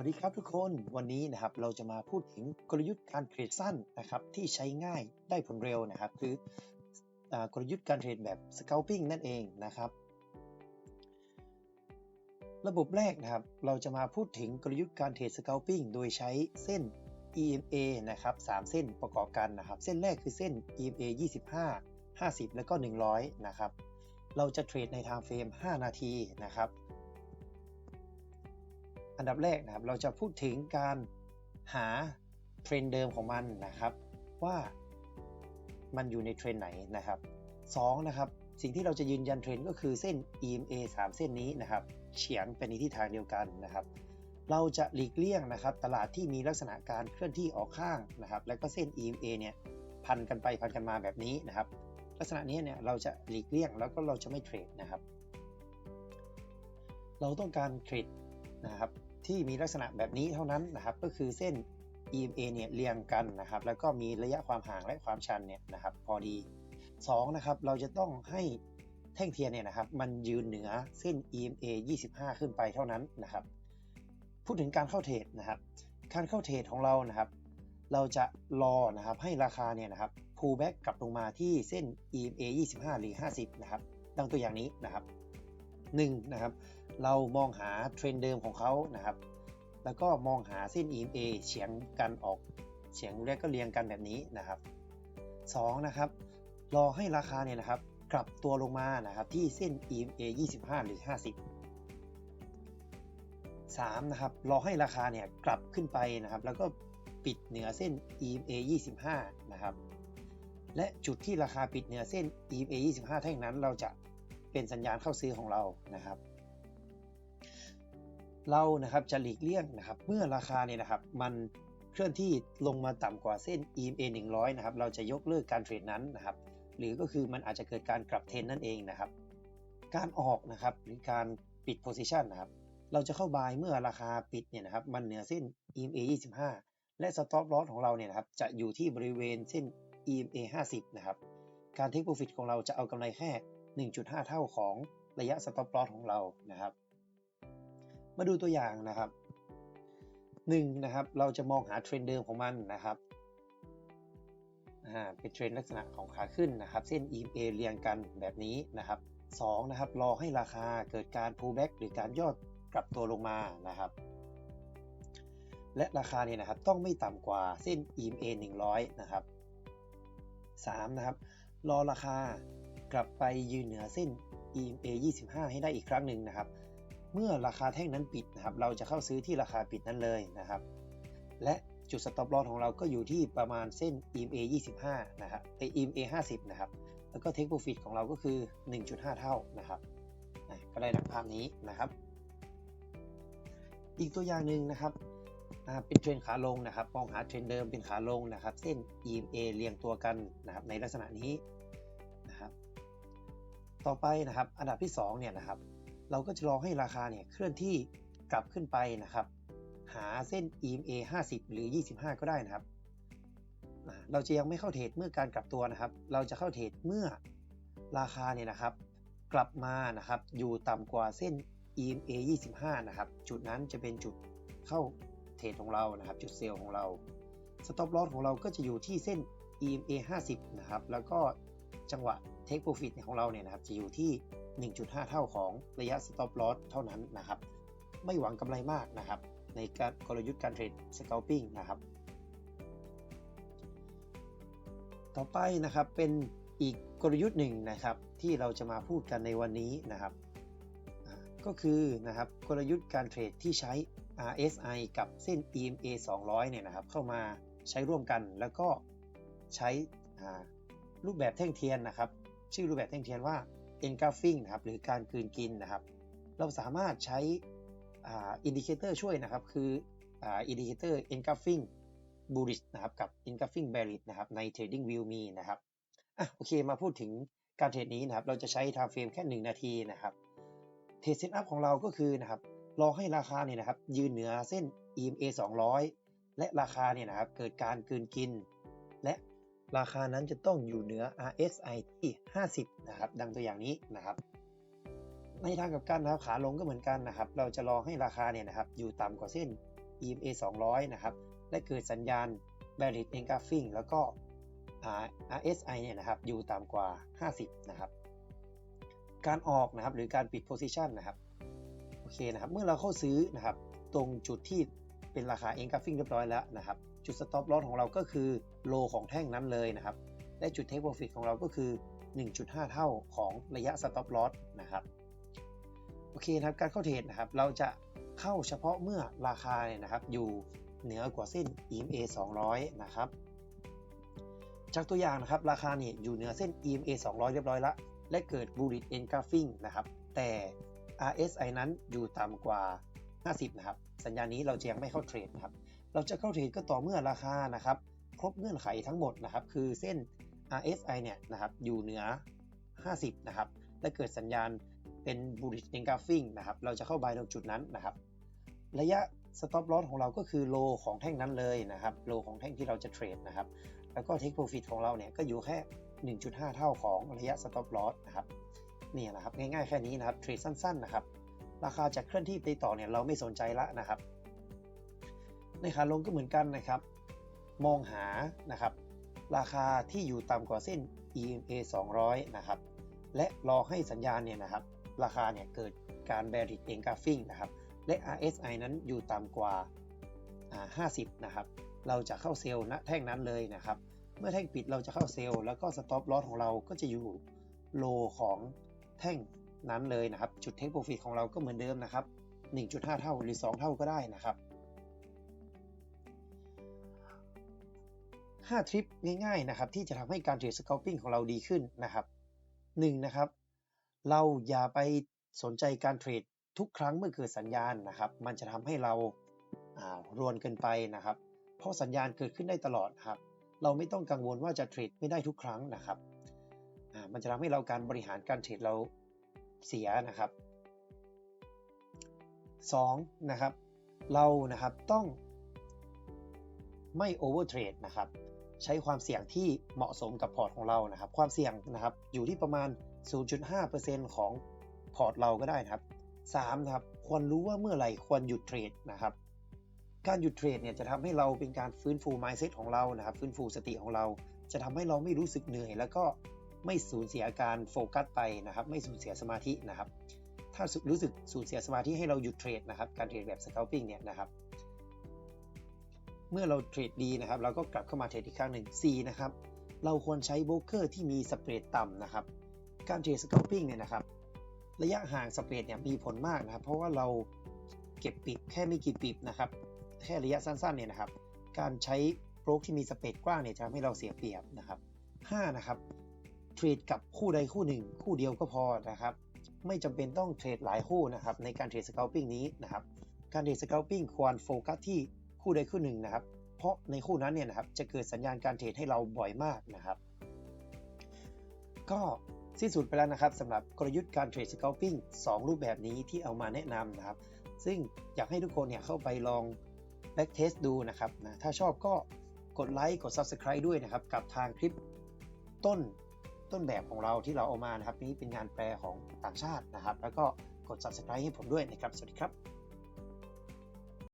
วัสดีครับทุกคนวันนี้นะครับเราจะมาพูดถึงกลยุทธ์การเทรดสั้นนะครับที่ใช้ง่ายได้ผลเร็วนะครับ คืออกลยุทธ์การเทรดแบบ scalping นั่นเองนะครับ ระบบแรกนะครับ เราจะมาพูดถึงกลยุทธ์การเทรด scalping โดยใช้เส้น EMA นะครับ3เส้นประกอบกันนะครับ เส้นแรกคือเส้น EMA 25 50 แล้วก็ 100 นะครับ เราจะเทรดใน time frame 5นาทีนะครับ อันดับแรกนะครับเราจะพูดถึงการหาเทรนเดิมของมันนะครับ ว่ามันอยู่ในเทรนไหนนะครับ2นะครับสิ่งที่เราจะยืนยันเทรนก็คือเส้น EMA 3 เส้นนี้นะครับเฉียงเป็นในทิศทางเดียวกันนะครับ เราจะหลีกเลี่ยงนะครับ ตลาดที่มีลักษณะการเคลื่อนที่ออกข้างนะครับ แล้วก็เส้น EMA เนี่ยพันกันไปพันกันมาแบบนี้นะครับ ลักษณะนี้เนี่ยเราจะหลีกเลี่ยงแล้วก็เราจะไม่เทรดนะครับ เราต้องการเทรดนะครับ ที่มีลักษณะแบบนี้เท่านั้นนะครับ ก็คือเส้น EMA เนี่ยเรียงกันนะครับ แล้วก็มีระยะความห่างและความชันเนี่ยนะครับ พอดี2นะครับ เราจะต้องให้แท่งเทียนเนี่ยนะครับ มันยืนเหนือเส้น EMA 25 ขึ้นไปเท่านั้นนะครับ พูดถึงการเข้าเทรดนะครับ การเข้าเทรดของเรานะครับ เราจะรอนะครับให้ราคาเนี่ยนะครับ pull back กลับลงมาที่เส้น EMA 25 หรือ 50 นะครับ ดังตัวอย่างนี้นะครับ 1. นะครับ เรามองหาเทรนเดิมของเขานะครับ แล้วก็มองหาเส้น EMA เฉียงกันออกเฉียงแรกก็เรียงกันแบบนี้นะครับ 2. นะครับรอให้ราคาเนี่ยนะครับกลับตัวลงมานะครับที่เส้น EMA 25 หรือ 50 3. นะครับรอให้ราคาเนี่ยกลับขึ้นไปนะครับ แล้วก็ปิดเหนือเส้น EMA 25 นะครับ และจุดที่ราคาปิดเหนือเส้น EMA 25 แท่งนั้นเราจะเป็นสัญญาณเข้าซื้อของเรานะครับ เรานะครับจะหลีกเลี่ยงนะครับ เมื่อราคาเนี่ยนะครับ มันเคลื่อนที่ลงมาต่ำกว่าเส้น EMA 100 นะครับ เราจะยกเลิกการเทรดนั้นนะครับ หรือก็คือมันอาจจะเกิดการกลับเทรนนั่นเองนะครับ การออกนะครับหรือการปิด position นะครับ เราจะเข้าบายเมื่อราคาปิดเนี่ยนะครับ มันเหนือเส้น EMA 25 และ stop loss ของเราเนี่ยนะครับ จะอยู่ที่บริเวณเส้น EMA 50 นะครับ การ take profit ของเราจะเอากำไรแค่ 1.5 เท่าของระยะ stop loss ของเรานะครับ มาดูตัวอย่างนะครับ1นะครับ เราจะมองหาเทรนเดิมของมันนะครับเป็นเทรนลักษณะของขาขึ้นนะครับ เส้น EMA เรียงกันแบบนี้นะครับ2นะครับ รอให้ราคาเกิดการ pullback หรือการย่อกลับตัวลงมานะครับ และราคาเนี่ยนะครับต้องไม่ต่ำกว่าเส้น EMA 100 นะครับ3นะครับ รอราคากลับไปยืนเหนือเส้น EMA 25 ให้ได้อีกครั้งหนึ่งนะครับ เมื่อราคาแท่งนั้นปิดนะครับ เราจะเข้าซื้อที่ราคาปิดนั้นเลยนะครับ และจุด stop loss ของเราก็อยู่ที่ประมาณเส้น EMA 25 นะครับไอ EMA 50 นะครับ แล้วก็ take profit ของเราก็คือ 1.5 เท่านะครับก็ได้ดังภาพนี้นะครับ อีกตัวอย่างหนึ่งนะครับเป็นเทรนขาลงนะครับมองหาเทรนเดิมเป็นขาลงนะครับ เส้น EMA เรียงตัวกันนะครับในลักษณะนี้นะครับ ต่อไปนะครับ อันดับที่2เนี่ยนะครับ เราก็จะรอให้ราคาเนี่ยเคลื่อนที่กลับขึ้นไปนะครับ หาเส้น EMA 50 หรือ 25 ก็ได้นะครับ เราจะยังไม่เข้าเทรดเมื่อการกลับตัวนะครับ เราจะเข้าเทรดเมื่อราคาเนี่ยนะครับ กลับมานะครับอยู่ต่ำกว่าเส้น EMA 25 นะครับ จุดนั้นจะเป็นจุดเข้าเทรดของเรานะครับ จุดเซลล์ของเรา stop loss ของเราก็จะอยู่ที่เส้น EMA 50 นะครับ แล้วก็จังหวะ take profit ของเราเนี่ยนะครับจะอยู่ที่ 1.5 เท่าของระยะ stop loss เท่านั้นนะครับ ไม่หวังกำไรมากนะครับ ในการกลยุทธ์การเทรด scalping นะครับ ต่อไปนะครับเป็นอีกกลยุทธ์หนึ่งนะครับที่เราจะมาพูดกันในวันนี้นะครับ ก็คือนะครับกลยุทธ์การเทรดที่ใช้ RSI กับเส้น EMA 200 เนี่ยนะครับ เข้ามาใช้ร่วมกันแล้วก็ใช้รูปแบบแท่งเทียนนะครับ ชื่อรูปแบบแท่งเทียนว่า engulfing นะครับหรือการกลืนกินนะครับ เราสามารถใช้อินดิเคเตอร์ช่วยนะครับ คืออินดิเคเตอร์ engulfing bullish นะครับกับ engulfing bearish นะครับใน trading view มีนะครับอะโอเคมาพูดถึงการเทรดนี้นะครับ เราจะใช้ time frame แค่ 1 นาทีนะครับเทรดเซตอัพของเราก็คือนะครับรอให้ราคาเนี่ยนะครับยืนเหนือเส้น EMA 200 และราคาเนี่ยนะครับเกิดการกลืนกิน ราคานั้นจะต้องอยู่เหนือ RSI ที่ 50 นะครับ ดังตัวอย่างนี้นะครับ ในทางกับการนะครับขาลงก็เหมือนกันนะครับ เราจะรอให้ราคาเนี่ยนะครับอยู่ต่ำกว่าเส้น EMA 200 นะครับ และเกิดสัญญาณ Bearish Engulfing แล้วก็ RSI เนี่ยนะครับอยู่ต่ำกว่า 50 นะครับ การออกนะครับหรือการปิด position นะครับ โอเคนะครับ เมื่อเราเข้าซื้อนะครับ ตรงจุดที่เป็นราคา engulfing เรียบร้อยแล้วนะครับ จุด stop loss ของเราก็คือโลของแท่งนั้นเลยนะครับ และจุด take profit ของเราก็คือ 1.5 เท่าของระยะ stop loss นะครับ โอเคนะครับ การเข้าเทรดนะครับ เราจะเข้าเฉพาะเมื่อราคาเนี่ยนะครับ อยู่เหนือกว่าเส้น EMA 200 นะครับ จากตัวอย่างนะครับ ราคาเนี่ยอยู่เหนือเส้น EMA 200 เรียบร้อยล้วและเกิด bullish engulfing นะครับ แต่ RSI นั้นอยู่ต่ำกว่า 50 นะครับ สัญญาณนี้เราจะยังไม่เข้าเทรดนะครับ เราจะเข้าเทรดก็ต่อเมื่อราคานะครับ ครบเงื่อนไขทั้งหมดนะครับ คือเส้น RSI เนี่ยนะครับอยู่เหนือ 50 นะครับและเกิดสัญญาณเป็น bullish engulfing นะครับ เราจะเข้าบายตรงจุดนั้นนะครับ ระยะ stop loss ของเราก็คือโลของแท่งนั้นเลยนะครับโลของแท่งที่เราจะเทรดนะครับ แล้วก็ take profit ของเราเนี่ยก็อยู่แค่ 1.5 เท่าของระยะ stop loss นะครับนี่นะครับง่ายๆแค่นี้นะครับเทรดสั้นๆนะครับ ราคาจะเคลื่อนที่ไปต่อเนี่ยเราไม่สนใจละนะครับ ในขาลงก็เหมือนกันนะครับ มองหานะครับ ราคาที่อยู่ต่ำกว่าเส้น EMA 200 นะครับ และรอให้สัญญาณเนี่ยนะครับ ราคาเนี่ยเกิดการ bearish engulfing นะครับ และ RSI นั้นอยู่ต่ำกว่า 50 นะครับ เราจะเข้าเซลล์ณแท่งนั้นเลยนะครับ เมื่อแท่งปิดเราจะเข้าเซลล์แล้วก็ stop loss ของเราก็จะอยู่โลของแท่งนั้นเลยนะครับ จุด take profit ของเราก็เหมือนเดิมนะครับ 1.5 เท่าหรือ 2 เท่าก็ได้นะครับ 5ทริปง่ายๆนะครับที่จะทำให้การเทรด scalping ของเราดีขึ้นนะครับ 1. นะครับเราอย่าไปสนใจการเทรดทุกครั้งเมื่อเกิดสัญญาณนะครับ มันจะทำให้เรารวนเกินไปนะครับ เพราะสัญญาณเกิดขึ้นได้ตลอดครับ เราไม่ต้องกังวลว่าจะเทรดไม่ได้ทุกครั้งนะครับมันจะทำให้เราการบริหารการเทรดเราเสียนะครับ 2. นะครับ เรานะครับต้องไม่โอเวอร์เทรดนะครับ ใช้ความเสี่ยงที่เหมาะสมกับพอร์ตของเรานะครับ ความเสี่ยงนะครับอยู่ที่ประมาณ 0.5%ของพอร์ตเราก็ได้นะครับ 3. นะครับควรรู้ว่าเมื่อไหร่ควรหยุดเทรดนะครับ การหยุดเทรดเนี่ยจะทำให้เราเป็นการฟื้นฟู mindset ของเรานะครับ ฟื้นฟูสติของเรา จะทำให้เราไม่รู้สึกเหนื่อย แล้วก็ไม่สูญเสียการโฟกัสไปนะครับ ไม่สูญเสียสมาธินะครับ ถ้ารู้สึกสูญเสียสมาธิให้เราหยุดเทรดนะครับ การเทรดแบบ scalping เนี่ยนะครับ เมื่อเราเทรดดีนะครับเราก็กลับเข้ามาเทรดอีกครั้งหนึ่ง4นะครับเราควรใช้โบรกเกอร์ที่มีสเปรดต่ำนะครับ การเทรด scalping เนี่ยนะครับ ระยะห่างสเปรดเนี่ยมีผลมากนะครับ เพราะว่าเราเก็บปิดแค่ไม่กี่ปิดนะครับ แค่ระยะสั้นๆเนี่ยนะครับ การใช้โบรกที่มีสเปรดกว้างเนี่ยจะทำให้เราเสียเปรียบนะครับ5นะครับเทรดกับคู่ใดคู่หนึ่ง คู่เดียวก็พอนะครับ ไม่จำเป็นต้องเทรดหลายคู่นะครับในการเทรด scalping นี้นะครับ การเทรด scalping ควรโฟกัสที่ คู่ใดคู่หนึ่งนะครับ เพราะในคู่นั้นเนี่ยนะครับจะเกิดสัญญาณการเทรดให้เราบ่อยมากนะครับ ก็สิ้นสุดไปแล้วนะครับสำหรับกลยุทธ์การเทรด scalping 2รูปแบบนี้ที่เอามาแนะนำนะครับ ซึ่งอยากให้ทุกคนเนี่ยเข้าไปลอง back test ดูนะครับนะถ้าชอบก็กดไลค์กด subscribe ด้วยนะครับ กับทางคลิปต้นต้นแบบของเราที่เราเอามานะครับ นี้เป็นงานแปลของต่างชาตินะครับ แล้วก็กด subscribe ให้ผมด้วยนะครับ สวัสดีครับ